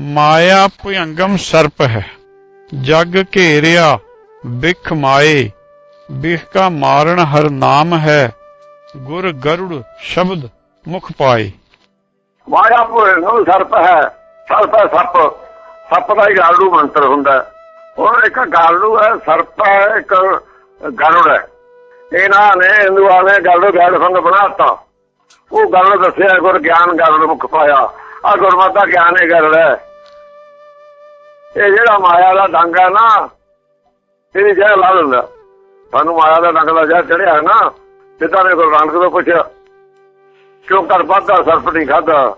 ਮਾਇਆ ਭੁਯੰਗਮ ਸਰਪ ਹੈ। ਜਗ ਘੇਰਿਆ ਬਿਖ ਮਾਏ, ਬਿਖ ਕਾ ਮਾਰਨ ਹਰ ਨਾਮ ਹੈ, ਗੁਰ ਗਰੁੜ ਸ਼ਬਦ ਮੁਖ ਪਾਏ। ਮਾਇਆ ਭੋਏ ਸਰਪ ਹੈ ਸਰਪ ਹੈ ਸੱਪ ਸੱਪ ਦਾ ਹੀ ਗਾਲੂ ਮੰਤਰ ਹੁੰਦਾ ਹੈ। ਹੁਣ ਇੱਕ ਗਾਲੂ ਹੈ, ਸਰਪ ਹੈ, ਇੱਕ ਗਰੁੜ ਹੈ। ਇਹਨਾਂ ਨੇ ਹਿੰਦੂਆਂ ਨੇ ਗਾਲੂ ਗਾਲ ਸੰਗ ਬਣਾਤਾ ਉਹ ਗੱਲ ਦੱਸਿਆ, ਗੁਰ ਗਿਆਨ ਗਰੁੜ ਮੁਖ ਪਾਇਆ। ਆ ਗੁਰਮਤਿ ਗਿਆਨ ਹੀ ਗਰੁੜ ਹੈ। ਇਹ ਜਿਹੜਾ ਮਾਇਆ ਦਾ ਡੰਗ ਹੈ ਨਾ ਇਹਦੀ ਜੈ ਲਾ ਲੈਂਦਾ ਸਾਨੂੰ ਮਾਇਆ ਦਾ ਡੰਗ ਦਾ ਜੈ ਚੜਿਆ ਨਾ ਜਿੱਦਾਂ ਨੇ ਗੁਰੂ ਨਾਨਕ ਤੋਂ ਪੁੱਛਿਆ, ਕਿਉਂ ਕਰ ਬਾਦਾ ਸਰਪ ਨਹੀਂ ਖਾਦਾ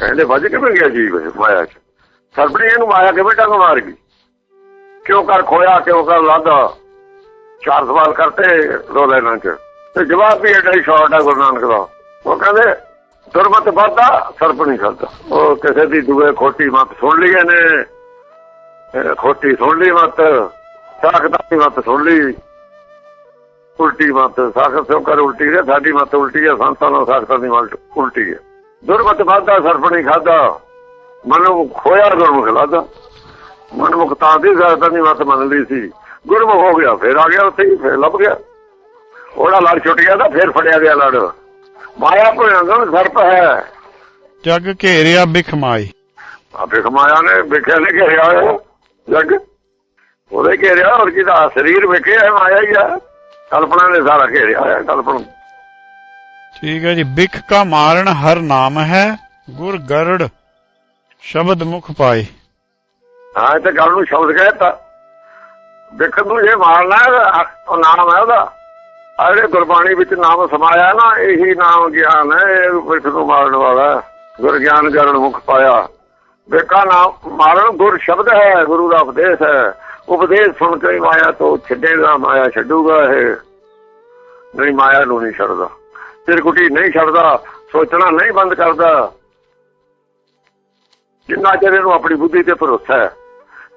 ਕਹਿੰਦੇ, ਵੱਜ ਕਿਵੇਂ ਗਿਆ ਜੀਵ ਮਾਇਆ ਚ? ਸਰਪਣੀ ਇਹਨੂੰ ਮਾਇਆ ਕਿਵੇਂ ਡੰਗ ਮਾਰ ਗਈ? ਕਿਉਂ ਕਰ ਖੋਇਆ, ਕਿਉਂ ਕਰ ਲਾਦਾ ਚਾਰ ਸਵਾਲ ਕਰਤੇ ਦੋ ਲੈਣਾ ਚ। ਤੇ ਜਵਾਬ ਵੀ ਐਡਾ ਹੀ ਸ਼ਾਰਟ ਹੈ ਗੁਰੂ ਨਾਨਕ ਦਾ। ਉਹ ਕਹਿੰਦੇ, ਦੁਰਮਤ ਵਾਦਾ ਸਰਪ ਨਹੀਂ ਖਾਦਾ ਉਹ ਕਿਸੇ ਦੀ ਦੁਏ ਖੋਟੀ ਮਤ ਸੁਣ ਲਈਏ ਨੇ। ਖੋਟੀ ਸੁਣ ਲਈ ਮਤ ਸਾਖਤਾ ਦੀ ਮਤ ਸੁਣ ਲਈ। ਉਲਟੀ ਮਤ ਸਾਖਤ ਸੋ ਕਰ ਉਲਟੀ ਹੈ ਸਾਡੀ ਮਤ ਉਲਟੀ ਹੈ ਸੰਤਾਂ ਨਾਲ ਸਾਖਤਾਂ ਦੀ ਮਤ ਉਲਟੀ ਹੈ। ਦੁਰਮਤ ਵਾਦਾ ਸਰਪ ਨਹੀਂ ਖਾਦਾ ਮਨੁ ਖੋਇਆ ਗੁਰਮੁਖ ਲਾਦਾ ਮਨਮੁਖ ਤਾਂ ਦੀ ਸਾਖਤਾਂ ਦੀ ਮਤ ਮੰਨ ਲਈ ਸੀ। ਗੁਰਮੁਖ ਹੋ ਗਿਆ ਫਿਰ ਆ ਗਿਆ ਉੱਥੇ ਫਿਰ ਲੱਭ ਗਿਆ। ਉਹਦਾ ਲੜ ਛੁੱਟ ਗਿਆ ਤਾਂ ਫਿਰ ਫੜਿਆ ਗਿਆ ਲੜ। ਮਾਇਆ ਭੁਜੰਗਮ ਸਰਪ ਹੈ। ਜਗ ਘੇਰਿਆ ਬਿਖ ਮਾਏ ਆਪੇ ਮਾਇਆ ਨੇ ਵੇਖਿਆ ਨੇ ਘੇਰਿਆ ਹੋਇਆ। ਜੱਗ? ਉਹਦੇ ਘੇਰਿਆ ਹੋਰ ਕਿਦਾ ਸਰੀਰ ਵੇਖਿਆ ਮਾਇਆ ਹੀ ਆ। ਕਲਪਨਾ ਨੇ ਸਾਰਾ ਘੇਰਿਆ ਹੋਇਆ ਕਲਪਨਾ ਠੀਕ ਹੈ ਜੀ। ਬਿਖ ਕਾ ਮਾਰਨ ਹਰ ਨਾਮ ਹੈ ਗੁਰ ਗਰੜ ਸ਼ਬਦ ਮੁਖ ਪਾਏ। ਹਾਂ ਤਾਂ ਗੱਲ ਨੂੰ ਸ਼ਬਦ ਕਹਿਤਾ। ਦੇਖਣ ਨੂੰ ਜੇ ਮਾਰਨਾ ਉਹ ਨਾਮ ਹੈ ਉਹਦਾ। ਜਿਹੜੇ ਗੁਰਬਾਣੀ ਵਿੱਚ ਨਾਮ ਸਮਾਇਆ ਨਾ ਇਹੀ ਨਾਮ ਗਿਆਨ ਹੈ ਇਹ ਵਿਖ ਨੂੰ ਮਾਰਨ ਵਾਲਾ ਗੁਰ ਗਿਆਨ ਕਰਨ ਮੁਖ ਪਾਇਆ। ਵੇਖਾ ਨਾਮ ਮਾਰਨ ਗੁਰ ਸ਼ਬਦ ਹੈ, ਗੁਰੂ ਦਾ ਉਪਦੇਸ਼ ਹੈ। ਉਪਦੇਸ਼ ਸੁਣ ਕੇ ਮਾਇਆ ਤੋਂ ਛੱਡੇਗਾ, ਮਾਇਆ ਛੱਡੂਗਾ ਇਹ। ਨਹੀਂ, ਮਾਇਆ ਨੂੰ ਨਹੀਂ ਛੱਡਦਾ। ਤਿਰਕੁਟੀ ਨਹੀਂ ਛੱਡਦਾ, ਸੋਚਣਾ ਨਹੀਂ ਬੰਦ ਕਰਦਾ। ਜਿੰਨਾ ਚਿਰ ਇਹਨੂੰ ਆਪਣੀ ਬੁੱਧੀ ਤੇ ਭਰੋਸਾ ਹੈ,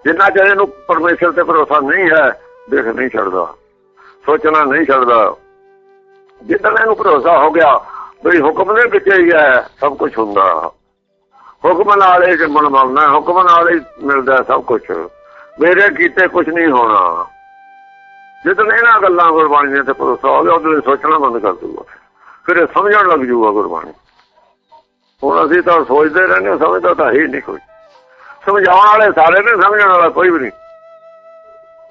ਜਿੰਨਾ ਚਿਰ ਇਹਨੂੰ ਪਰਮੇਸ਼ਰ ਤੇ ਭਰੋਸਾ ਨਹੀਂ ਹੈ, ਦੇਖ ਨਹੀਂ ਛੱਡਦਾ। ਸੋਚਣਾ ਨਹੀਂ ਛੱਡਦਾ। ਜਿੱਦਣ ਇਹਨੂੰ ਭਰੋਸਾ ਹੋ ਗਿਆ ਵੀ ਹੁਕਮ ਦੇ ਵਿੱਚ ਹੀ ਹੈ, ਸਭ ਕੁਝ ਹੁੰਦਾ। ਹੁਕਮ ਨਾਲ ਇਹ ਜੰਮਣ ਮਰਨਾ ਹੁਕਮ ਨਾਲ ਹੀ ਮਿਲਦਾ ਸਭ ਕੁਝ ਮੇਰੇ ਕੀਤੇ ਕੁਝ ਨਹੀਂ ਹੋਣਾ। ਜਿੱਦਣ ਇਹਨਾਂ ਗੱਲਾਂ ਗੁਰਬਾਣੀ ਦੇ ਤੇ ਭਰੋਸਾ ਹੋ ਗਿਆ ਉਦੋਂ ਸੋਚਣਾ ਬੰਦ ਕਰ ਦੂਗਾ ਫਿਰ ਸਮਝਣ ਲੱਗ ਜੂਗਾ ਗੁਰਬਾਣੀ। ਹੁਣ ਅਸੀਂ ਤਾਂ ਸੋਚਦੇ ਰਹਿੰਦੇ ਹਾਂ, ਸਮਝਦਾ ਤਾਂ ਹੈ ਨਹੀਂ ਕੋਈ। ਸਮਝਾਉਣ ਵਾਲੇ ਸਾਰੇ ਨੇ ਸਮਝਣ ਵਾਲਾ ਕੋਈ ਵੀ ਨਹੀਂ।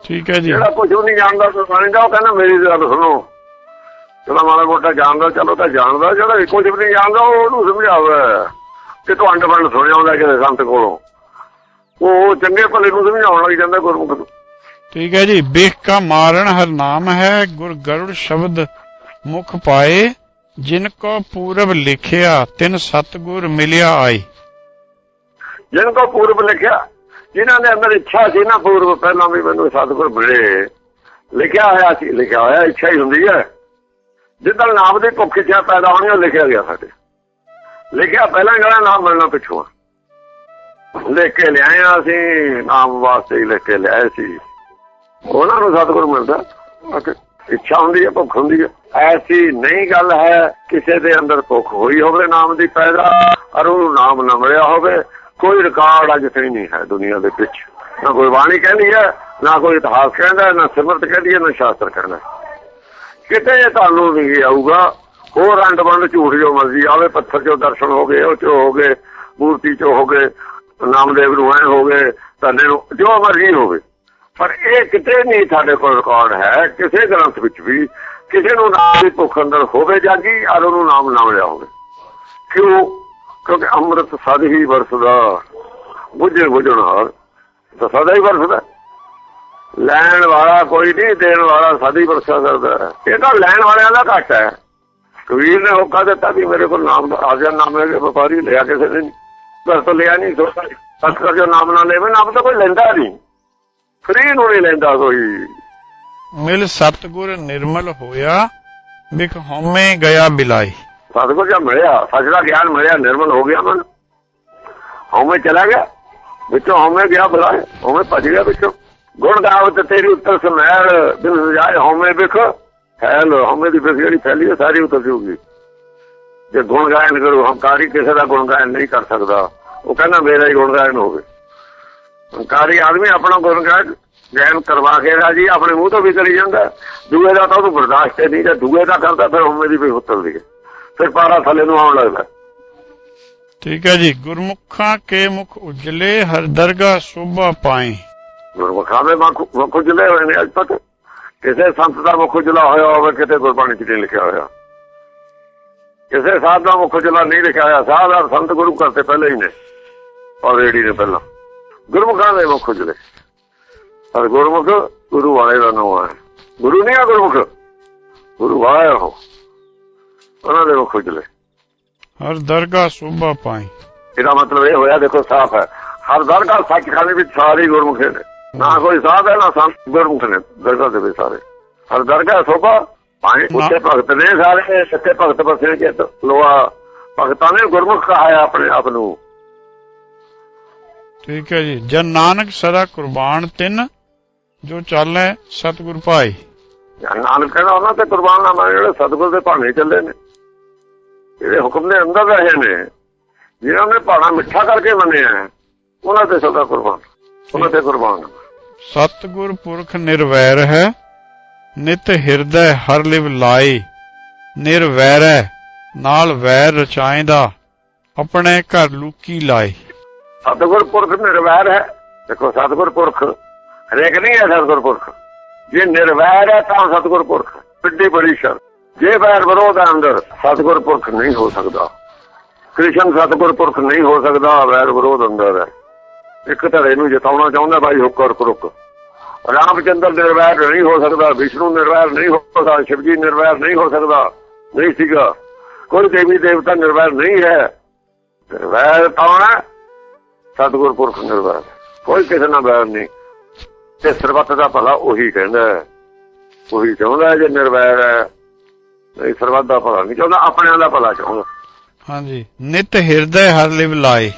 ਠੀਕ ਹੈ ਜੀ। ਜਿਹੜਾ ਕੁਝ ਨਹੀਂ ਜਾਣਦਾ ਗੁਰਬਾਣੀ ਦਾ ਉਹ ਕਹਿੰਦਾ ਮੇਰੀ ਗੱਲ ਸੁਣੋ। ਜਿਹੜਾ ਮਾੜਾ ਮੋਟਾ ਜਾਣਦਾ ਚਲੋ ਤਾਂ ਜਾਣਦਾ ਜਿਹੜਾ ਕੁਝ ਵੀ ਨਹੀਂ ਜਾਣਦਾ ਉਹ ਉਹਨੂੰ ਸਮਝਾਵੇ। ਕਿ ਤੂੰ ਅੰਡ ਫੰਡ ਸੁਣਿਆ ਹੁੰਦਾ ਕਿਸੇ ਸੰਤ ਕੋਲੋਂ। ਉਹ ਚੰਗੇ ਭਲੇ ਨੂੰ ਸਮਝਾਉਣ ਲੱਗ ਜਾਂਦਾ ਗੁਰਮੁਖ ਨੂੰ। ਠੀਕ ਹੈ ਜੀ ਬਿਖ ਕਾ ਮਾਰਨ ਹਰ ਨਾਮ ਹੈ ਗੁਰ ਗਰੁੜ ਸ਼ਬਦ ਮੁਖ ਪਾਏ ਜਿਨ ਕੋ ਪੂਰਬ ਲਿਖਿਆ ਤਿਨ ਸਤਗੁਰ ਮਿਲਿਆ ਆਈ ਜਿਨ ਕੋ ਪੂਰਬ ਲਿਖਿਆ ਜਿਨ੍ਹਾਂ ਦੇ ਅੰਦਰ ਇੱਛਾ ਸੀ ਨਾ ਪੂਰਬ ਪਹਿਲਾਂ ਵੀ ਮੈਨੂੰ ਸਤਿਗੁਰ ਮਿਲੇ। ਲਿਖਿਆ ਹੋਇਆ ਸੀ ਲਿਖਿਆ ਹੋਇਆ ਇੱਛਾ ਹੀ ਹੁੰਦੀ ਹੈ। ਜਿੱਦਾਂ ਨਾਮ ਦੀ ਭੁੱਖ ਇੱਛਾ ਪੈਦਾ ਹੋਣੀ ਉਹ ਲਿਖਿਆ ਗਿਆ ਸਾਡੇ। ਲਿਖਿਆ, ਪਹਿਲਾਂ ਜਿਹੜਾ ਨਾਮ ਮਿਲਣਾ ਪਿੱਛੋਂ? ਲਿਖ ਕੇ ਲਿਆਏ ਆ ਅਸੀਂ ਨਾਮ ਵਾਸਤੇ ਹੀ ਲਿਖ ਕੇ ਲਿਆਏ ਸੀ। ਉਹਨਾਂ ਨੂੰ ਸਤਿਗੁਰ ਮਿਲਦਾ। ਇੱਛਾ ਹੁੰਦੀ ਹੈ, ਭੁੱਖ ਹੁੰਦੀ ਹੈ। ਐਸੀ ਨਹੀਂ ਗੱਲ ਹੈ, ਕਿਸੇ ਦੇ ਅੰਦਰ ਭੁੱਖ ਹੋਈ ਹੋਵੇ ਨਾਮ ਦੀ ਪੈਦਾ ਔਰ ਉਹਨੂੰ ਨਾਮ ਨਾ ਮਿਲਿਆ ਹੋਵੇ। ਕੋਈ ਰਿਕਾਰਡ ਅੱਜ ਤਾਈਂ ਨਹੀਂ ਹੈ ਦੁਨੀਆ ਦੇ ਵਿੱਚ। ਨਾ ਕੋਈ ਬਾਣੀ ਕਹਿੰਦੀ ਹੈ, ਨਾ ਕੋਈ ਇਤਿਹਾਸ ਕਹਿੰਦਾ, ਨਾ ਸਿਮਰਤ ਕਹਿੰਦੀ ਹੈ, ਨਾ ਸ਼ਾਸਤਰ ਕਹਿੰਦਾ। ਕਿਤੇ ਤੁਹਾਨੂੰ ਨਹੀਂ ਆਊਗਾ ਹੋਰ ਰੰਡ ਬੰਦ ਝੂਠ ਜੋ ਮਰਜ਼ੀ, ਆਵੇ ਪੱਥਰ ਚੋਂ ਦਰਸ਼ਨ ਹੋ ਗਏ, ਉਹ ਚੋ ਹੋ ਗਏ, ਮੂਰਤੀ ਚੋਂ ਹੋ ਗਏ, ਨਾਮਦੇਵ ਨੂੰ ਐ ਹੋ ਗਏ, ਧੰਨੇ ਨੂੰ ਜੋ ਮਰਜ਼ੀ ਹੋਵੇ। ਪਰ ਇਹ ਕਿਤੇ ਨਹੀਂ ਸਾਡੇ ਕੋਲ ਰਿਕਾਰਡ ਹੈ, ਕਿਸੇ ਗ੍ਰੰਥ ਵਿੱਚ ਵੀ ਕਿਸੇ ਨੂੰ ਨਾਮ ਦੀ ਭੁੱਖ ਅੰਦਰ ਹੋਵੇ ਜਾਗੀ, ਔਰ ਉਹਨੂੰ ਨਾਮ ਨਾ ਮਿਲਿਆ ਹੋਵੇ। ਕਿਉਂ? ਕਿਉਂਕਿ ਅੰਮ੍ਰਿਤ ਸਦ ਹੀ ਵਰਸਦਾ, ਬੁੱਝੇ ਬੁੱਝਣ ਹਾਰ, ਤਾਂ ਸਦਾ ਹੀ ਵਰਸਦਾ। ਲੈਣ ਵਾਲਾ ਕੋਈ ਨਹੀਂ, ਦੇਣ ਵਾਲਾ ਸਦਾ ਹੀ ਵਰਸਾ ਕਰਦਾ ਇਹ ਤਾਂ ਲੈਣ ਵਾਲਿਆਂ ਦਾ ਘੱਟ ਹੈ। ਕਬੀਰ ਨੇ ਹੋਕਾ ਦਿੱਤਾ ਵੀ ਮੇਰੇ ਕੋਲ ਨਾਮ ਆ ਜਾ ਨਾਮ ਲੈ ਕੇ ਵਪਾਰੀ ਲਿਆ ਕਿਸੇ ਨੇ ਘਰ ਤੋਂ ਲਿਆ ਨਹੀਂ ਅਸਕਰ ਜੋ ਨਾਮ ਨਾ ਲੈਵੇ ਨਾਮ ਤਾਂ ਕੋਈ ਲੈਂਦਾ ਨਹੀਂ ਫਰੀ ਨੂੰ ਨਹੀਂ ਲੈਂਦਾ ਕੋਈ। ਮਿਲ ਸਤਗੁਰ ਨਿਰਮਲ ਹੋਇਆ ਬਿਖ ਹਉਮੈ ਗਿਆ ਬਿਲਾਈ। ਸਤਿਗੁਰ ਜਦ ਮਿਲਿਆ ਸੱਚ ਦਾ ਗਿਆਨ ਮਿਲਿਆ ਨਿਰਮਲ ਹੋ ਗਿਆ ਮਨ। ਹਉਮੈ ਚਲਾ ਗਿਆ ਵਿੱਚੋਂ ਹਉਮੈ ਗਿਆ ਬੁਲਾਏ ਹਉਮੈ ਭੱਜ ਗਿਆ ਵਿੱਚੋਂ। ਗੁਣ ਗਾਵਤ ਤੇਰੀ ਉੱਤਰ ਸਮੈਲ ਦਿਲ ਸਜਾਏ ਹਉਮੈ ਵਿਖ। ਹੈਲ ਹਉਮੈ ਦੀ ਵਿਖ ਜਿਹੜੀ ਫੈਲੀ ਹੈ ਸਾਰੀ ਉਤਰ ਜੂਗੀ ਜੇ ਗੁਣ ਗਾਇਨ ਕਰੋ ਹੰਕਾਰੀ ਕਿਸੇ ਦਾ ਗੁਣ ਗਾਇਨ ਨਹੀਂ ਕਰ ਸਕਦਾ। ਉਹ ਕਹਿੰਦਾ ਮੇਰਾ ਹੀ ਗੁਣਗਾਨ ਹੋਵੇ। ਹੰਕਾਰੀ ਆਦਮੀ ਆਪਣਾ ਗੁਣਗਾਨ ਗਾਇਨ ਕਰਵਾ ਕੇ ਰਾਜੀ ਆਪਣੇ ਮੂੰਹ ਤੋਂ ਵੀ ਕਰੀ ਜਾਂਦਾ। ਦੂਏ ਦਾ ਤਾਂ ਉਹਨੂੰ ਬਰਦਾਸ਼ਤ ਨਹੀਂ ਜੇ ਦੂਏ ਦਾ ਕਰਦਾ ਫਿਰ ਉਹ ਮੇਰੀ ਵੀ ਉਤਰਦੀ ਹੈ। ਫਿਰ ਪਾਰਾ ਥੱਲੇ ਨੂੰ ਆਉਣ ਲੱਗਦਾ। ਠੀਕ ਹੈ ਜੀ ਗੁਰਮੁਖਾਂ ਕੇ ਮੁਖ ਉਜਲੇ ਹਰ ਦਰਗਾ ਸੋਭਾ ਪਾਏ ਗੁਰਮੁਖਾਂ ਦੇ ਮੁਖ ਉਜਲੇ ਹੋਏ ਨੇ ਅੱਜ ਤੱਕ। ਕਿਸੇ ਸੰਤ ਦਾ ਮੁਖ ਉਜਲਾ ਹੋਇਆ ਹੋਵੇ ਕਿਤੇ ਗੁਰਬਾਣੀ 'ਚ ਨਹੀਂ ਲਿਖਿਆ ਹੋਇਆ। ਕਿਸੇ ਸਾਧ ਦਾ ਮੁਖ ਉਜਲਾ ਨਹੀਂ ਲਿਖਿਆ ਹੋਇਆ ਸਾਧ ਔਰ ਸੰਤ ਗੁਰੂ ਕਰਤੇ ਪਹਿਲੇ ਹੀ ਨੇ ਔਰ ਰੇੜੀ ਨੇ ਪਹਿਲਾਂ। ਗੁਰਮੁਖਾਂ ਦੇ ਮੁਖ ਉਜਲੇ। ਔਰ ਗੁਰਮੁਖ ਗੁਰੂ ਵਾਲੇ ਦਾ ਨਾਮ ਹੈ। ਗੁਰੂ ਨਹੀਂ ਆ ਗੁਰਮੁਖ। ਗੁਰੂ ਵਾਲੇ ਹੋ ਉਹਨਾਂ ਦੇ ਮੁਖ ਉਜਲੇ। ਹਰ ਦਰਗਾ ਸੋਭਾ ਪਾਏ ਇਹਦਾ ਮਤਲਬ ਇਹ ਹੋਇਆ ਦੇਖੋ ਸਾਫ਼ ਹੈ। ਹਰ ਦਰਗਾਹ ਸੱਚਖੰਡ ਵਿੱਚ ਸਾਰੇ ਗੁਰਮੁਖੇ ਨੇ। ਨਾ ਕੋਈ ਸਾਧ ਹੈ ਨਾ ਸੰਤ ਗੁਰਮੁਖ ਨੇ ਦਰਗਾਹ ਦੇ ਵਿੱਚ ਸਾਰੇ। ਹਰ ਦਰਗਾਹ ਸੋਭਾ ਪਾਣੀ ਉੱਤੇ ਭਗਤ ਨੇ ਸਾਰੇ ਸੱਚੇ ਭਗਤ ਬਸੇ ਕੇ ਲੋਆ ਭਗਤਾਂ ਨੇ ਗੁਰਮੁਖ ਕਹਾਇਆ ਆਪਣੇ ਆਪ ਨੂੰ। ਠੀਕ ਹੈ ਜੀ। ਜਨ ਨਾਨਕ ਸਦਾ ਕੁਰਬਾਨ ਤਿੰਨ ਜੋ ਚਾਲੈ ਸਤਿਗੁਰ ਭਾਈ। ਨਾਨਕ ਕਹਿੰਦਾ ਉਹਨਾਂ ਤੇ ਕੁਰਬਾਨ ਨਾ ਮਾਰੇ ਜਿਹੜੇ ਸਤਿਗੁਰ ਦੇ ਭਾਣੇ ਚੱਲੇ ਨੇ। ਜਿਹੜੇ ਹੁਕਮ ਦੇ ਅੰਦਰ ਰਹੇ ਨੇ ਜਿਨ੍ਹਾਂ ਨੇ ਭਾਣਾ ਮਿੱਠਾ ਕਰਕੇ ਮੰਨਿਆ ਉਹਨਾਂ ਤੇ ਸਦਾ ਕੁਰਬਾਨ ਉਹਨਾਂ ਤੇ ਕੁਰਬਾਨ। ਸਤਿਗੁਰ ਪੁਰਖ ਨਿਰਵੈਰ ਹੈ, ਨਿਤ ਹਿਰਦੈ ਹਰ ਲਿਵ ਲਾਏ, ਨਿਰਵੈਰੈ ਨਾਲ ਵੈਰ ਰਚਾਇਂਦਾ, ਆਪਣੇ ਘਰ ਲੂਕੀ ਲਾਏ। ਸਤਿਗੁਰ ਪੁਰਖ ਨਿਰਵੈਰ ਹੈ, ਦੇਖੋ ਸਤਿਗੁਰ ਪੁਰਖ, ਹਰੇਕ ਨਹੀਂ ਹੈ ਸਤਿਗੁਰ ਪੁਰਖ। ਜੇ ਨਿਰਵੈਰ ਹੈ ਤਾਂ ਸਤਿਗੁਰ ਪੁਰਖ ਕਿੱਡੀ ਬੜੀ ਸ਼ਰ ਜੇ ਵੈਰ ਵਿਰੋਧ ਹੈ ਅੰਦਰ, ਸਤਿਗੁਰ ਪੁਰਖ ਨਹੀਂ ਹੋ ਸਕਦਾ। ਕ੍ਰਿਸ਼ਨ ਸਤਿਗੁਰ ਪੁਰਖ ਨਹੀਂ ਹੋ ਸਕਦਾ, ਵੈਰ ਵਿਰੋਧ ਅੰਦਰ ਹੈ। ਇੱਕ ਧੜੇ ਨੂੰ ਜਿਤਾਉਣਾ ਚਾਹੁੰਦਾ ਭਾਈ ਹੁਕਰ ਰੁਕ ਰਾਮਚੰਦਰ ਨਿਰਵੈਰ ਨਹੀਂ ਹੋ ਸਕਦਾ, ਵਿਸ਼ਨੂੰ ਨਿਰਵੈਰ ਨਹੀਂ ਹੋ ਸਕਦਾ, ਸ਼ਿਵਜੀ ਨਿਰਵੈਰ ਨਹੀਂ ਹੋ ਸਕਦਾ, ਨਹੀਂ ਸੀਗਾ। ਕੋਈ ਦੇਵੀ ਦੇਵਤਾ ਨਿਰਵੈਰ ਨਹੀਂ ਹੈ। ਨਿਰਵੈਰ ਕੌਣ ਹੈ ਪੁਰਖ ਨਿਰਵੈਰ ਕੋਈ ਕਿਸੇ ਨਾਲ ਵੈਰ ਨਹੀਂ। ਤੇ ਸਰਬੱਤ ਦਾ ਭਲਾ ਉਹੀ ਕਹਿੰਦਾ ਉਹੀ ਚਾਹੁੰਦਾ ਜੇ ਨਿਰਵੈਰ ਹੈ। ਨਹੀਂ, ਸਰਬੱਤ ਦਾ ਭਲਾ ਨਹੀਂ ਚਾਹੁੰਦਾ, ਆਪਣਿਆਂ ਦਾ ਭਲਾ ਚਾਹੁੰਦਾ। ਹਾਂਜੀ। ਨਿਤ ਹਿਰਦੈ ਹਰ ਲਿਵ ਲਾਏ।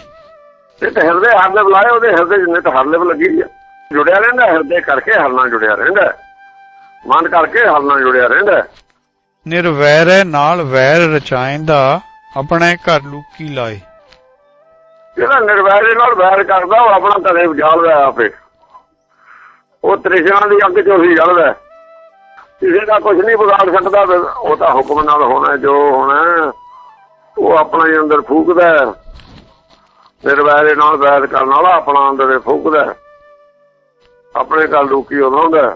ਤੇ ਹਿਰਦੇ ਹਰਲੇ ਬੁਲਾਏ ਉਹਦੇ ਹਿਰਦੇ ਜਿੰਨੇ ਤਾਂ ਹਰਲੇ ਲੱਗੀ ਆ। ਜੁੜਿਆ ਰਹਿੰਦਾ ਹਿਰਦੇ ਕਰਕੇ ਹਰ ਨਾਲ ਜੁੜਿਆ ਰਹਿੰਦਾ ਮਨ ਕਰਕੇ ਹਰ ਨਾਲ ਜੁੜਿਆ ਰਹਿੰਦਾ ਨਿਰਵੈਰੈ ਨਾਲ ਵੈਰ ਰਚਾਇਂਦਾ ਆਪਣੇ ਘਰ ਲੂਕੀ ਲਾਏ। ਜਿਹੜਾ ਨਿਰਵੈਰ ਨਾਲ ਵੈਰ ਕਰਦਾ ਉਹ ਆਪਣਾ ਕਦੇ ਉਜਾਲਦਾ ਆਪੇ। ਉਹ ਤ੍ਰਿਸ਼ਨਾ ਦੀ ਅੱਗ ਚੋਂ ਹੀ ਜਲਦਾ ਕਿਸੇ ਦਾ ਕੁਝ ਨਹੀਂ ਵਿਗਾੜ ਸਕਦਾ ਉਹ ਤਾਂ ਹੁਕਮ ਨਾਲ ਹੋਣਾ ਜੋ ਹੋਣਾ ਉਹ ਆਪਣਾ ਅੰਦਰ ਫੂਕਦਾ। ਨਿਰਵੈਰ ਨਾਲ ਵੈਰ ਕਰਨ ਵਾਲਾ ਆਪਣਾ ਅੰਦਰ ਹੀ ਫੂਕਦਾ ਹੈ। ਆਪਣੇ ਉਦੋਂ ਹੁੰਦਾ ਹੈ।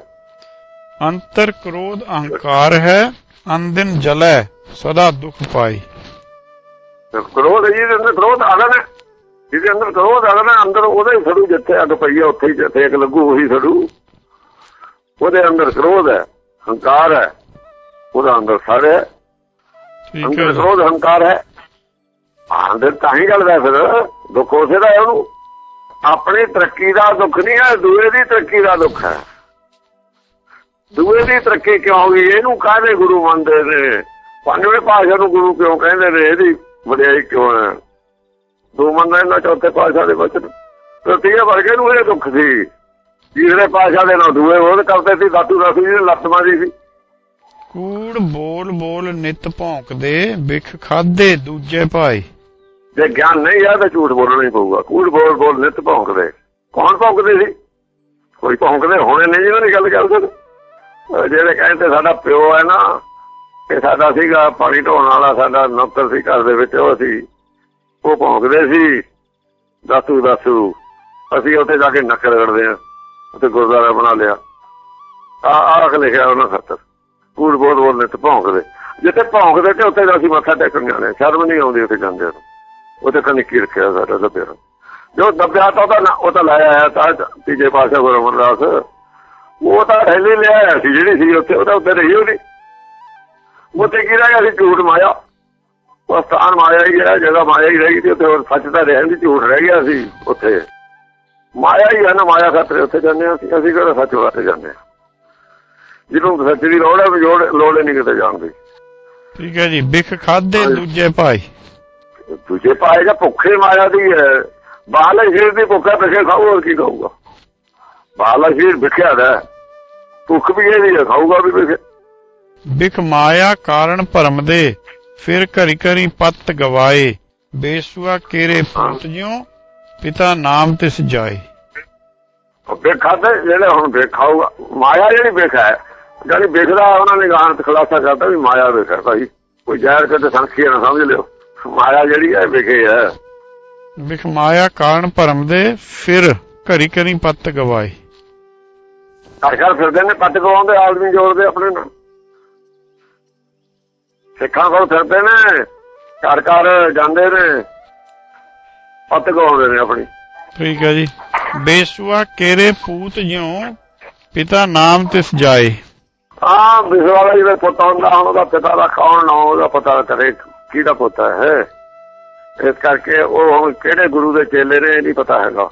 ਅੰਤਰ ਕ੍ਰੋਧ ਅਹੰਕਾਰ ਹੈ ਅੰਦਿਨ ਜਲੈ ਸਦਾ ਦੁਖ ਪਾਈ ਕ੍ਰੋਧ ਜਿਹਦੇ ਅੰਦਰ ਕ੍ਰੋਧ ਆ ਨਾ ਜਿਹਦੇ ਅੰਦਰ ਕ੍ਰੋਧ ਆ ਨਾ ਅੰਦਰ ਉਹਦੇ ਹੀ ਸੜੂ ਜਿੱਥੇ ਅੱਗ ਪਈ ਹੈ ਉੱਥੇ ਹੀ ਜਿੱਥੇ ਲੱਗੂ ਉਹੀ ਸੜੂ। ਉਹਦੇ ਅੰਦਰ ਕ੍ਰੋਧ ਹੈ ਹੰਕਾਰ ਹੈ ਉਹਦਾ ਅੰਦਰ ਹੈ। ਠੀਕ ਹੈ ਕ੍ਰੋਧ ਹੰਕਾਰ ਹੈ। ਅੰਦਰ ਤਾਂ ਹੀ ਗੱਲ ਹੈ ਫਿਰ ਦੁੱਖ ਉਸੇ ਦਾ ਹੈ ਉਹਨੂੰ। ਆਪਣੀ ਤਰੱਕੀ ਦਾ ਦੁੱਖ ਨਹੀਂ ਹੈ, ਦੂਏ ਦੀ ਤਰੱਕੀ ਦਾ ਦੁੱਖ ਹੈ। ਦੂਏ ਦੀ ਤਰੱਕੀ ਕਿਉਂ ਹੋਈ? ਇਹਨੂੰ ਕਾਹਦੇ ਗੁਰੂ ਮੰਨਦੇ ਨੇ? ਪੰਜਵੇਂ ਪਾਸ਼ਾ ਨੂੰ ਗੁਰੂ ਕਿਉਂ ਕਹਿੰਦੇ ਨੇ? ਇਹਦੀ ਵਡਿਆਈ ਕਿਉਂ ਹੈ? ਦੋ ਮੰਨਦਾ ਇਹਨਾਂ ਚੌਥੇ ਪਾਸ਼ਾ ਦੇ ਬਚਨ ਤੇ ਤੀਏ ਵਰਗੇ ਨੂੰ ਇਹ ਦੁੱਖ ਸੀ। ਤੀਸਰੇ ਪਾਸ਼ਾ ਦੇ ਨਾਲ ਦੂਏ ਉਹ ਕਰਦੇ ਸੀ। ਦਾਤੂ ਦਾਤੂ ਜੀ ਨੇ ਲੱਤ ਮਾਰੀ ਸੀ। ਕੂੜ ਬੋਲ ਬੋਲ ਨਿਤ ਭੌਂਕਦੇ, ਬਿਖ ਖਾਦੇ ਦੂਜੇ ਭਾਈ। ਜੇ ਗਿਆਨ ਨਹੀਂ ਆ ਤਾਂ ਝੂਠ ਬੋਲਣਾ ਹੀ ਪਊਗਾ। ਕੂੜ ਬੋਲ ਬੋਲ ਨਿਤ ਭੌਂਕਦੇ। ਕੌਣ ਭੌਂਕਦੇ ਸੀ? ਕੋਈ ਭੌਂਕਦੇ ਹੋਣੇ ਨਹੀਂ ਜਿਹਨਾਂ ਦੀ ਗੱਲ ਕਰਦੇ ਅਹ ਜਿਹੜੇ ਕਹਿੰਦੇ ਸਾਡਾ ਪਿਓ ਹੈ ਨਾ, ਇਹ ਸਾਡਾ ਸੀਗਾ ਪਾਣੀ ਢੋਣ ਵਾਲਾ, ਸਾਡਾ ਨੌਕਰ ਸੀ ਘਰ ਦੇ ਵਿੱਚ, ਉਹ ਸੀ। ਉਹ ਭੌਂਕਦੇ ਸੀ, ਦਾਸੂ ਦਾਸੂ, ਅਸੀਂ ਉੱਥੇ ਜਾ ਕੇ ਨੱਕ ਰਗੜਦੇ ਆ ਉੱਥੇ ਗੁਰਦੁਆਰਾ ਬਣਾ ਲਿਆ। ਆ ਆਖ ਲਿਖਿਆ ਉਹਨਾਂ ਖਾਤਰ। ਕੂੜ ਬੋਲ ਬੋਲ ਨਿਤ ਭੌਂਕਦੇ। ਜਿੱਥੇ ਭੌਂਕਦੇ ਤੇ ਉੱਥੇ ਅਸੀਂ ਮੱਥਾ ਟੇਕਣ ਜਾਂਦੇ ਸ਼ਰਮ ਨਹੀਂ ਆਉਂਦੀ ਉੱਥੇ ਜਾਂਦੇ ਨੂੰ। ਉੱਥੇ ਕੰਨੀ ਕੀ ਰੱਖਿਆ ਸਾਡਾ ਦੱਬਿਆ ਜੋ ਦੱਬਿਆ ਤਾਂ ਉਹਦਾ ਉਹ ਤਾਂ ਲਾਇਆ ਆਇਆ ਤਾਂ ਤੀਜੇ ਪਾਸੇ ਗੁਰੂ ਅਮਰਦਾਸ। ਉਹ ਤਾਂ ਥੈਲੀ ਲਿਆਇਆ ਸੀ ਜਿਹੜੀ ਸੀ ਉੱਥੇ ਉਹਦਾ ਉੱਤੇ ਰਹੀ ਉਹਦੀ ਉੱਥੇ ਕੀ ਰਹਿ ਗਿਆ ਸੀ? ਝੂਠ ਮਾਇਆ। ਉਹ ਸਥਾਨ ਮਾਇਆ ਹੀ ਹੈ ਜਗ੍ਹਾ ਮਾਇਆ ਹੀ ਰਹੀ ਤੇ ਉੱਥੇ ਹੋਰ ਸੱਚ ਤਾਂ ਰਹਿਣ ਦੀ ਝੂਠ ਰਹਿ ਗਿਆ ਸੀ ਉੱਥੇ। ਮਾਇਆ ਹੀ ਹੈ ਨਾ ਮਾਇਆ ਖਾਤਰ ਉੱਥੇ ਜਾਂਦੇ ਹਾਂ ਅਸੀਂ। ਅਸੀਂ ਕਿਹੜਾ ਸੱਚ ਵਾਸਤੇ ਜਾਂਦੇ ਹਾਂ? ਜਿਹਨੂੰ ਸੱਚ ਦੀ ਲੋੜ ਹੈ ਲੋੜ ਲੋੜ ਨਹੀਂ ਕਿਤੇ ਜਾਣ ਦੀ। ਠੀਕ ਹੈ ਜੀ ਬਿਖ ਖਾਦੇ ਦੂਜੇ ਭਾਈ। ਦੂਜੇ ਪਾਏਗਾ ਭੁੱਖੇ ਮਾਇਆ ਦੀ ਹੈ ਬਾਹਲਾ ਸ਼ਰੀਰ ਦੀ ਭੁੱਖਾ ਪਿਛੇ ਖਾਊ ਹੋਰ ਕੀ ਖਾਊਗਾ? ਬਾਹਲਾ ਸ਼ਰੀਰ ਵਿਖਿਆ ਦਾ। ਭੁੱਖ ਵੀ ਇਹਦੀ ਖਾਊਗਾ ਵੀ ਵਿਖੇ ਬਿਖ ਮਾਇਆ ਕਾਰਨ ਭਰਮ ਦੇ ਫਿਰ ਘਰੀ ਘਰੀ ਪੱਤ ਗਵਾਏ। ਬੇਸੁਆ ਕੇਰੇ ਪੁੱਤ ਜਿਉ ਪਿਤਾ ਨਾਮ ਤਿਸ ਜਾਏ। ਵੇਖਾ ਤੇ ਜਿਹੜੇ ਹੁਣ ਵੇਖਾਊਗਾ ਮਾਇਆ ਜਿਹੜੀ ਵੇਖਾ ਹੈ ਜਿਹੜੀ ਵੇਖਦਾ ਉਹਨਾਂ ਨੇ ਗਾਹਾਂ ਤੇ ਖੁਲਾਸਾ ਕਰਤਾ ਵੀ ਮਾਇਆ ਵੇਖਾ ਭਾਈ। ਕੋਈ ਜ਼ਹਿਰ ਕੇ ਸੰਖੀ ਨਾ ਸਮਝ ਲਿਓ। ਮਾਇਆ ਜਿਹੜੀ ਹੈ ਵੇਖੇ ਹੈ। ਵਿਖ ਮਾਇਆ ਕਾਰਨ ਭਰਮ ਦੇ ਫਿਰ ਘਰੀ ਘਰੀ ਪੱਤ ਗਵਾਏ। ਘਰ ਘਰ ਫਿਰਦੇ ਨੇ ਪੱਟ ਗਵਾਉਂਦੇ ਆਦਮੀ ਜੋੜਦੇ ਆਪਣੇ ਨਾਲ ਸਿੱਖਾਂ ਕੋਲ ਫਿਰਦੇ ਨੇ ਘਰ ਘਰ ਜਾਂਦੇ ਨੇ ਪੱਟ ਗਵਾਉਂਦੇ ਨੇ ਆਪਣੀ। ਠੀਕ ਹੈ ਜੀ। ਬੇਸੁਆ ਕੇਰੇ ਪੂਤ ਜਿਉ ਪਿਤਾ ਨਾਮ ਤਿਸ ਜਾਏ। ਹਾਂ ਬਿਸਵਾਲਾ ਜਿਹੜਾ ਪੁੱਤ ਹੁੰਦਾ ਹੁਣ ਉਹਦਾ ਪਿਤਾ ਦਾ ਕੌਣ ਨਾ ਉਹਦਾ ਪਤਾ ਕਰੇ। ਕਿਹਦਾ ਪੁੱਤ ਹੈ? ਇਸ ਕਰਕੇ ਉਹ ਹੁਣ ਕਿਹੜੇ ਗੁਰੂ ਦੇ ਚੇਲੇ ਨੇ ਇਹ ਨਹੀਂ ਪਤਾ ਹੈਗਾ।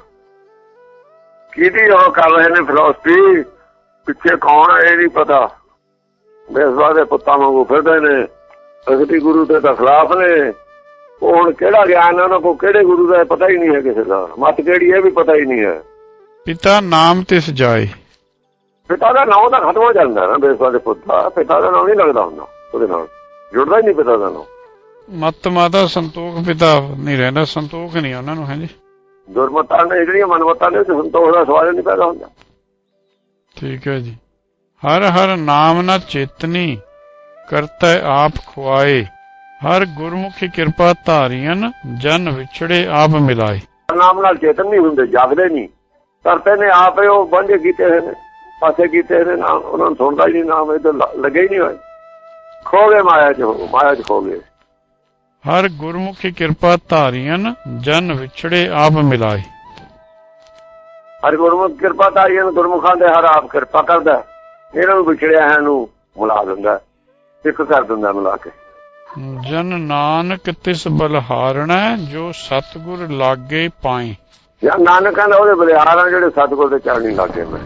ਕਿਹਦੀ ਉਹ ਕਰ ਰਹੇ ਨੇ ਫਿਲਾਸਫੀ ਪਿੱਛੇ ਕੌਣ ਹੈ ਇਹ ਨਹੀਂ ਪਤਾ। ਬਿਸਵਾ ਦੇ ਪੁੱਤਾਂ ਵਾਂਗੂ ਫਿਰਦੇ ਨੇ। ਅਸਲੀ ਗੁਰੂ ਦੇ ਤਾਂ ਖਿਲਾਫ ਨੇ। ਉਹ ਹੁਣ ਕਿਹੜਾ ਗਿਆਨ ਹੈ ਉਹਨਾਂ ਕੋਲ? ਕਿਹੜੇ ਗੁਰੂ ਦਾ ਪਤਾ ਹੀ ਨਹੀਂ ਹੈ ਕਿਸੇ ਦਾ। ਮਤ ਕਿਹੜੀ ਹੈ ਵੀ ਪਤਾ ਹੀ ਨਹੀਂ ਹੈ। ਪਿਤਾ ਨਾਮ ਤਿਸ ਜਾਏ। ਪਿਤਾ ਦਾ ਨਾਮ ਤਾਂ ਖਤਮ ਹੋ ਜਾਂਦਾ ਨਾ ਬੇਸਵਾ ਦੇ ਪੁੱਤ ਦਾ। ਪਿਤਾ ਦਾ ਨਾਮ ਨਹੀਂ ਲੱਗਦਾ ਹੁੰਦਾ ਉਹਦੇ ਨਾਲ। ਜੁੜਦਾ ਹੀ ਨਹੀਂ ਪਿਤਾ ਦਾ ਨਾਮ। ਮਤ ਮਾਤਾ ਸੰਤੋਖ ਪਿਤਾ ਨਹੀਂ ਰਹਿੰਦਾ ਸੰਤੋਖ ਨਹੀਂ ਉਹਨਾਂ ਨੂੰ ਹੈ ਜੀ ਦੁਰਮਤਾਂ ਨੇ ਜਿਹੜੀਆਂ ਮਨਮਤਾਂ ਨੇ ਸੰਤੋਖ ਦਾ ਸਵਾਲ ਨਹੀਂ ਪੈਦਾ ਹੁੰਦਾ। ਠੀਕ ਹੈ ਜੀ। ਹਰ ਹਰ ਨਾਮ ਨਾ ਚੇਤਨੀ ਕਰਤਾ ਆਪ ਖੁਆਏ। ਹਰ ਗੁਰਮੁਖੀ ਕਿਰਪਾ ਧਾਰੀਆਂ ਜਨ ਵਿਛੜੇ ਆਪ ਮਿਲਾਏ। ਨਾਮ ਨਾਲ ਚੇਤਨ ਨਹੀਂ ਹੁੰਦੇ ਜਾਗਦੇ ਨਹੀਂ। ਕਰਤੇ ਨੇ ਆਪੇ ਉਹ ਬੰਦੇ ਕੀਤੇ ਹੋਏ ਨੇ ਪਾਸੇ ਕੀਤੇ ਨੇ ਨਾਮ ਉਹਨਾਂ ਨੂੰ ਸੁਣਦਾ ਹੀ ਨਹੀਂ ਨਾਮ ਇਹ ਤਾਂ ਲੱਗੇ ਹੀ ਨਹੀਂ ਹੋਏ। ਖੋ ਗਏ ਮਾਇਆ ਚ ਮਾਇਆ ਚ ਖੋ ਗਏ। ਹਰ ਗੁਰਮੁਖੀ ਕਿਰਪਾ ਧਾਰੀਆਂ ਜਨ ਵਿਛੜੇ ਆਪ ਮਿਲਾਏ। ਹਰ ਗੁਰਮੁਖ ਕਿਰਪਾ ਤਾਂ ਇਹਨਾਂ ਗੁਰਮੁਖਾਂ ਦੇ ਹਰ ਆਪ ਕਿਰਪਾ ਕਰਦਾ। ਇਹਨਾਂ ਨੂੰ ਵਿਛੜਿਆ ਹੈ ਨੂੰ ਮਿਲਾ ਦਿੰਦਾ। ਇੱਕ ਕਰ ਦਿੰਦਾ ਮਿਲਾ ਕੇ। ਜਨ ਨਾਨਕ ਤਿਸ ਬਲਹਾਰਣਾ ਜੋ ਸਤਗੁਰ ਲਾਗੇ ਪਾਏ। ਜਾਂ ਨਾਨਕ ਕਹਿੰਦਾ ਉਹਦੇ ਬਲਿਹਾਰਾਂ ਜਿਹੜੇ ਸਤਿਗੁਰ ਦੇ ਚਰਨੀ ਲੱਗੇ ਮੈਂ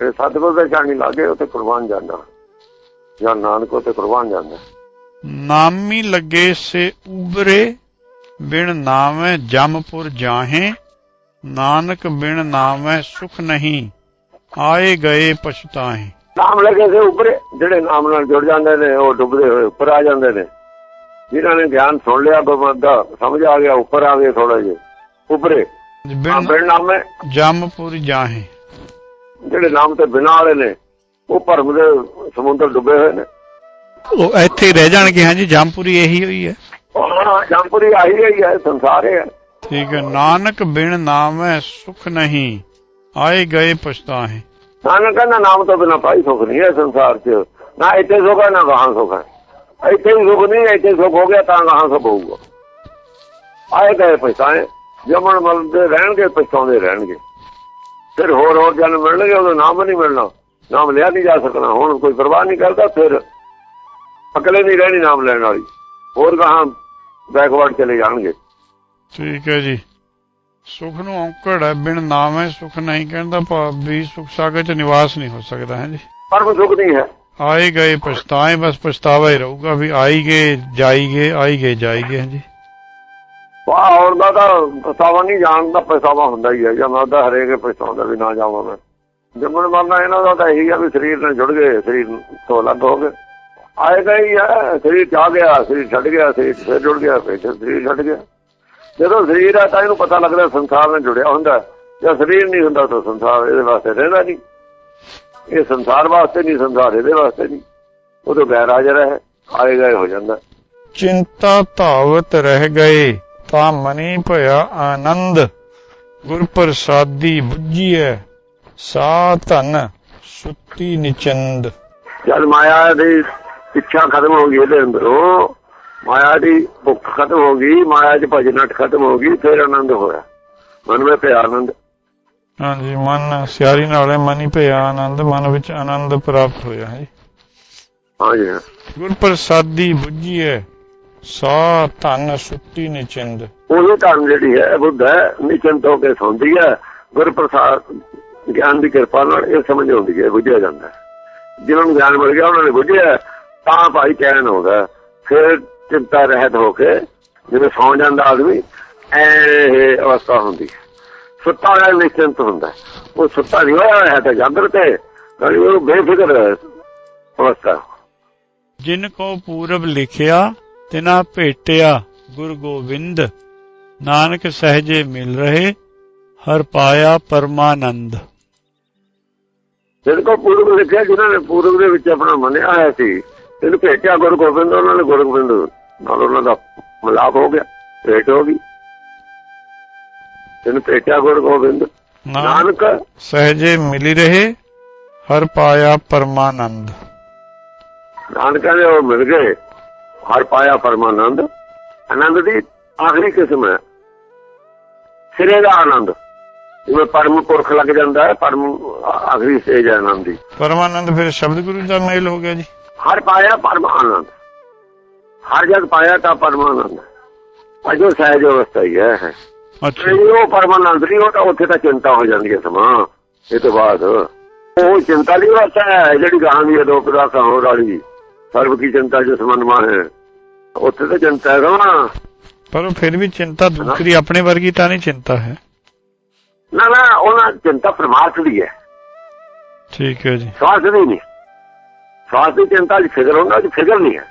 ਇਹ ਸਤਿਗੁਰ ਦੇ ਚਰਨੀ ਲੱਗੇ ਉੱਥੇ ਕੁਰਬਾਨ ਜਾਂਦਾ। ਜਾਂ ਨਾਨਕ ਉੱਥੇ ਕੁਰਬਾਨ ਜਾਂਦਾ। ਨਾਮੀ ਲੱਗੇ ਸੇ ਉਬਰੇ ਬਿਨ ਨਾਮੈ ਜਮਪੁਰ ਜਾਹੇ ਨਾਨਕ ਬਿਨ ਨਾਮੈ ਸੁਖ ਨਹੀਂ ਆਏ ਗਏ ਪਛਤਾਹੇ। ਨਾਮ ਲੱਗੇ ਸੇ ਉੱਪਰੇ ਜਿਹੜੇ ਨਾਮ ਨਾਲ ਜੁੜ ਜਾਂਦੇ ਨੇ ਉਹ ਡੁੱਬਦੇ ਹੋਏ ਉੱਪਰ ਆ ਜਾਂਦੇ ਨੇ। ਜਿਨ੍ਹਾਂ ਨੇ ਗਿਆਨ ਸੁਣ ਲਿਆ ਬਮਤ ਦਾ ਸਮਝ ਆ ਗਿਆ ਉੱਪਰ ਆ ਗਏ ਥੋੜਾ ਜਿਹਾ। ਬਿਨ ਬਿਨ ਨਾਮੇ ਜਮਪੁਰ ਜਾਹੇ। ਜਿਹੜੇ ਨਾਮ ਤੇ ਬਿਨਾਂ ਵਾਲੇ ਨੇ ਉਹ ਭਰਮ ਦੇ ਸਮੁੰਦਰ ਡੁੱਬੇ ਹੋਏ ਨੇ। ਉਹ ਇੱਥੇ ਹੀ ਰਹਿ ਜਾਣਗੇ ਹਾਂਜੀ ਜਮਪੁਰੀ ਇਹੀ ਹੋਈ ਹੈ। ਉਹ ਜੰਪੁਰੀ ਆਹੀ ਗਈ ਹੈ ਸੰਸਾਰ ਹੈ। ਠੀਕ ਹੈ ਨਾਨਕ ਬਿਨ ਨਾਮੈ ਸੁਖ ਨਹੀਂ ਆਏ ਗਏ ਪਛਤਾਹੇ। ਨਾਨਕ ਕਹਿੰਦਾ ਨਾਮ ਤੋਂ ਬਿਨਾਂ ਪਾਈ ਸੁੱਖ ਨਹੀਂ ਹੈ ਸੰਸਾਰ 'ਚ। ਨਾ ਇੱਥੇ ਸੁੱਖ ਹੈ ਨਾ ਗਾਹਾਂ ਸੁੱਖ ਹੈ। ਇੱਥੇ ਹੀ ਸੁੱਖ ਨਹੀਂ ਇੱਥੇ ਸੁੱਖ ਹੋ ਗਿਆ ਤਾਂ ਗਾਹਾਂ ਸੁੱਖ ਹੋਊਗਾ। ਆਏ ਗਏ ਪਛਤਾਏ ਜਮਣ ਮਲਦੇ ਰਹਿਣਗੇ ਪਛਤਾਉਂਦੇ ਰਹਿਣਗੇ। ਫਿਰ ਹੋਰ ਹੋਰ ਜਨਮ ਮਿਲਣਗੇ ਉਹਦਾ ਨਾਮ ਨਹੀਂ ਮਿਲਣਾ। ਨਾਮ ਲਿਆ ਨਹੀਂ ਜਾ ਸਕਣਾ ਹੁਣ ਕੋਈ ਪਰਵਾਹ ਨਹੀਂ ਕਰਦਾ ਫਿਰ ਅਕਲੇ ਨਹੀਂ ਰਹਿਣੀ ਨਾਮ ਲੈਣ ਵਾਲੀ। ਹੋਰ ਗਾਹਾਂ ਬੈਕਵਰਡ ਚਲੇ ਜਾਣਗੇ। ਠੀਕ ਹੈ ਜੀ। ਸੁਖ ਨੂੰ ਔਂਕੜ ਹੈ ਬਿਨ ਨਾਮੈ ਸੁਖ ਨਹੀਂ ਕਹਿੰਦਾ ਭਾਵ ਵੀ ਸੁਖ ਸਾਗਰ ਚ ਨਿਵਾਸ ਨਹੀਂ ਹੋ ਸਕਦਾ ਹੈ ਜੀ। ਪਰ ਕੋਈ ਸੁੱਖ ਨਹੀਂ ਹੈ। ਆਏ ਗਏ ਪਛਤਾਏ ਬਸ ਪਛਤਾਵਾ ਹੀ ਰਹੂਗਾ ਵੀ ਆਈ ਗਏ ਜਾਈ ਗਏ ਆਈ ਗਏ ਜਾਈ ਗਏ ਜੀ। ਵਾਹ ਹੋਰ ਦਾ ਤਾਂ ਪਛਤਾਵਾ ਨਹੀਂ ਜਾਣ ਦਾ ਪਛਤਾਵਾ ਹੁੰਦਾ ਹੀ ਹੈ। ਜਾਂ ਮੈਂ ਤਾਂ ਹਰੇਕ ਪਛਤਾਉਂਦਾ ਵੀ ਨਾ ਜਾਵਾਂ ਮੈਂ। ਜੰਮਣ ਮਰਨਾ ਇਹਨਾਂ ਦਾ ਤਾਂ ਇਹੀ ਆ ਵੀ ਸਰੀਰ ਨਾਲ ਜੁੜ ਗਏ ਸਰੀਰ ਤੋਂ ਅਲੱਗ ਹੋ ਗਏ। ਆਏਗਾ ਹੀ ਹੈ ਸਰੀਰ ਆ ਗਿਆ ਸਰੀਰ ਛੱਡ ਗਿਆ ਸਰੀਰ ਫਿਰ ਜੁੜ ਗਿਆ ਫਿਰ ਸਰੀਰ ਛੱਡ ਗਿਆ। ਜਦੋਂ ਸਰੀਰ ਆ ਤਾਂ ਇਹਨੂੰ ਪਤਾ ਲੱਗਦਾ ਸੰਸਾਰ ਨਾਲ ਜੁੜਿਆ ਹੁੰਦਾ। ਜੇ ਸਰੀਰ ਨਹੀਂ ਹੁੰਦਾ ਤਾਂ ਸੰਸਾਰ ਇਹਦੇ ਵਾਸਤੇ ਰਹਿੰਦਾ ਨਹੀਂ। ਇਹ ਸੰਸਾਰ ਵਾਸਤੇ ਨਹੀਂ ਸੰਸਾਰ ਇਹਦੇ ਵਾਸਤੇ ਨਹੀਂ। ਉਹ ਤੋਂ ਗੈਰ ਹਾਜ਼ਰ ਹੈ ਆਏ ਗਏ ਹੋ ਜਾਂਦਾ। ਚਿੰਤਾ ਧਾਵਤ ਰਹਿ ਗਏ ਤਾਂ ਮਨੀ ਭਇਆ ਆਨੰਦ। ਗੁਰ ਪ੍ਰਸਾਦੀ ਬੁੱਝੀਐ ਸਾ ਧਨ ਸੁੱਤੀ ਨਿਚੰਦ। ਜਦ ਮਾਇਆ ਦੀ ਇੱਛਾ ਖਤਮ ਹੋ ਗਈ ਇਹਦੇ ਅੰਦਰੋਂ। ਮਾਇਆ ਦੀ ਭੁੱਖ ਖਤਮ ਹੋ ਗਈ ਮਾਇਆ ਦੀ ਭਜਨਟ ਖਤਮ ਹੋ ਗਈ ਫਿਰ ਆਨੰਦ ਹੋਇਆ। ਮਨ ਵਿੱਚ ਪਿਆ ਆਨੰਦ। ਹਾਂਜੀ ਮਨ ਸਿਆਰੀ ਨਾਲੇ ਮਨੀ ਭਇਆ ਆਨੰਦ ਮਨ ਵਿੱਚ ਆਨੰਦ ਪ੍ਰਾਪਤ ਹੋਇਆ ਹੈ। ਹਾਂਜੀ ਹਾਂ। ਗੁਰ ਪ੍ਰਸਾਦੀ ਬੁੱਝੀਐ ਸਾ ਧਨ ਸੁੱਤੀ ਨਿਚੰਦ। ਉਹੀ ਧਰਮ ਜਿਹੜੀ ਹੈ ਬੁੱਧ ਹੈ ਨਿਚੰਤ ਹੋ ਕੇ ਸੌਂਦੀ ਹੈ। ਗੁਰ ਪ੍ਰਸਾਦ ਗਿਆਨ ਦੀ ਕਿਰਪਾ ਨਾਲ ਇਹ ਸਮਝ ਆਉਂਦੀ ਹੈ ਬੁੱਝਿਆ ਜਾਂਦਾ ਹੈ। ਜਿਨ੍ਹਾਂ ਨੂੰ ਗਿਆਨ ਮਿਲ ਗਿਆ ਉਹਨਾਂ ਨੇ ਬੁੱਝਿਆ। ਤਾਂ ਭਾਈ ਚੈਨ ਹੁੰਦਾ ਫਿਰ ਚਿੰਤਾ ਰਹਿਤ ਹੋ ਕੇ ਜਿਵੇਂ ਸੌਂ ਜਾਂਦਾ ਆਦਮੀ ਇਹ ਅਵਸਥਾ ਹੁੰਦੀ ਸੁੱਤਾ ਹੋਇਆ ਨਿਸ਼ਚਿੰਤ ਹੁੰਦਾ। ਉਹ ਸੁੱਤਾ ਨਹੀਂ ਹੋਇਆ ਹੈ ਤਾਂ ਜਾਗਰਤ ਹੈ ਕਦੀ ਉਹ ਬੇਫਿਕਰ ਅਵਸਥਾ। ਜਿਨ ਕੋ ਪੂਰਬ ਲਿਖਿਆ ਤਿਨਾ ਭੇਟਿਆ ਗੁਰ ਗੋਬਿੰਦ। ਨਾਨਕ ਸਹਜੇ ਮਿਲ ਰਹੇ ਹਰ ਪਾਇਆ ਪਰਮਾਨੰਦ। ਜਿਹਨਾਂ ਕੋ ਪੂਰਬ ਲਿਖਿਆ ਜਿਨ੍ਹਾਂ ਨੇ ਪੂਰਬ ਦੇ ਵਿੱਚ ਆਪਣਾ ਮੰਨਿਆ ਹੋਇਆ ਸੀ ਇਹਨੂੰ ਭੇਟਿਆ ਗੁਰੂ ਗੋਬਿੰਦ ਉਹਨਾਂ ਨੇ ਗੁਰੂ ਗੋਬਿੰਦ ਨਾਲ ਉਹਨਾਂ ਦਾ ਮਿਲਾਪ ਹੋ ਗਿਆ ਭੇਟ ਹੋ ਗਈ। ਇਹਨੂੰ ਭੇਟਿਆ ਗੁਰੂ ਗੋਬਿੰਦ। ਨਾਨਕ ਸਹਜੇ ਮਿਲੀ ਰਹੇ ਹਰ ਪਾਇਆ ਪਰਮਾਨੰਦ। ਨਾਨਕਾਂ ਦੇ ਉਹ ਮਿਲ ਗਏ ਹਰ ਪਾਇਆ ਪਰਮਾਨੰਦ। ਆਨੰਦ ਦੀ ਆਖਰੀ ਕਿਸਮ ਹੈ ਸਿਰੇ ਦਾ ਆਨੰਦ। ਜਿਵੇਂ ਪਰਮ ਪੁਰਖ ਲੱਗ ਜਾਂਦਾ ਹੈ ਪਰਮ ਆਖਰੀ ਸਟੇਜ ਹੈ ਆਨੰਦ ਦੀ। ਪਰਮਾਨੰਦ ਫਿਰ ਸ਼ਬਦ ਗੁਰੂ ਦਾ ਮੇਲ ਹੋ ਗਿਆ ਜੀ। ਹਰ ਪਾਇਆ ਪਰਮ ਆਨੰਦ ਹਰ ਜਗ ਪਾਇਆ ਤਾਂ ਪਰਮਾਨੰਦ। ਅਜੋ ਸਹਿਜ ਅਵਸਥਾ ਹੀ ਹੈ। ਅੱਛਾ। ਉਹ ਪਰਮਾਨੰਦ ਨਹੀਂ ਉਹ ਤਾਂ ਉੱਥੇ ਤਾਂ ਚਿੰਤਾ ਹੋ ਜਾਂਦੀ ਹੈ ਸਮਾਂ। ਇਹ ਤੋਂ ਬਾਅਦ ਉਹ ਚਿੰਤਾ ਦੀ ਅਵਸਥਾ ਹੈ ਜਿਹੜੀ ਗਾਹਾਂ ਦੀ ਦਾ ਹੋਰ ਵਾਲੀ ਸਰਬ ਕੀ ਚਿੰਤਾ ਜਿਸ ਮਨ ਮਾ ਹੈ ਉੱਥੇ ਤਾਂ ਚਿੰਤਾ ਹੈ ਨਾ। ਪਰ ਉਹ ਫਿਰ ਵੀ ਚਿੰਤਾ ਦੂਸਰੀ ਆਪਣੇ ਵਰਗੀ ਤਾਂ ਨਹੀਂ ਚਿੰਤਾ ਹੈ। ਨਾ ਨਾ ਉਹਨਾਂ ਚਿੰਤਾ ਪਰਮਾਰਥ ਦੀ ਹੈ। ਠੀਕ ਹੈ ਜੀ। ਸਵਾਸ ਦੀ ਨਹੀਂ। ਸਵਾਸ ਦੀ ਚਿੰਤਾ ਦੀ ਫਿਕਰ ਹੁੰਦਾ ਉਹ 'ਚ ਫਿਕਰ ਨਹੀਂ ਹੈ।